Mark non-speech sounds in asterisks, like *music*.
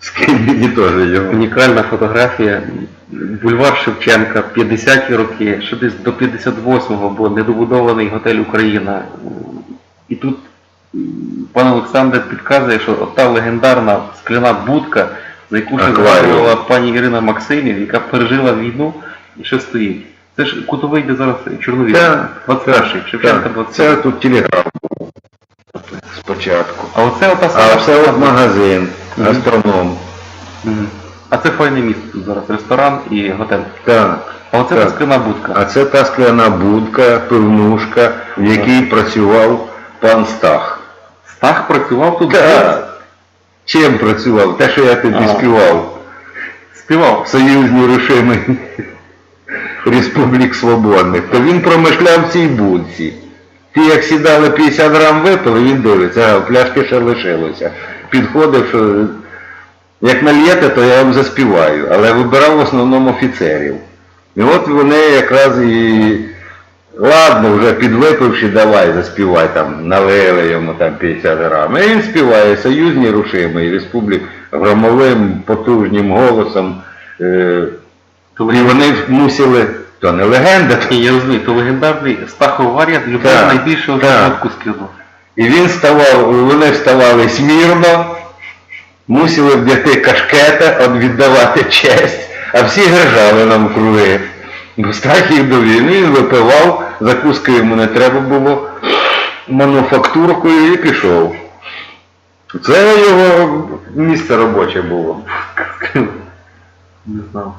Скинь мені *laughs* теж його. Унікальна фотографія. Бульвар Шевченка, 50-ті роки, ще десь до 58-го, бо недобудований готель Україна. І тут пан Олександр підказує, що ота легендарна скляна будка, за яку ще згадувала пані Ірина Максимів, яка пережила війну і ще стоїть. Це ж кутовий, де зараз Чорновіл. 21-й, Шевченка Так, 20. Це тут телеграм був спочатку. А оце ота А все от магазин. Гастроном. А це файне місце тут зараз, ресторан і готель. Так. А оце Так. та скляна будка. А це та скляна будка, пивнушка, в якій працював пан Стах. Стах працював тут. Так. Чим працював? Те, що я тобі А. співав. Співав. Союзні рушими Республік Свободних, то він промишляв в цій будці. Ті, як сідали 50 грам випили, він дивиться, а пляшки ще лишилося. Підходив, що як нальєте, то я вам заспіваю, але вибирав в основному офіцерів. І от вони якраз і ладно, вже підвипивши, давай заспівай там, налили йому там 50 грам. І він співає союзні рушими, Республік громовим, потужним голосом. Е, і вони мусили, то не легенда, Ні, я розумію, то легендарний Стахов варіант любив Так, найбільшого так. шматку скляну. І він ставав, вони вставали смірно, мусили вдягти кашкета, от віддавати честь, а всі гержали нам круги. Бо страх їх до війни, він випивав, закуски йому не треба було, мануфактуркою і пішов. Це його місце робоче було. Не знав.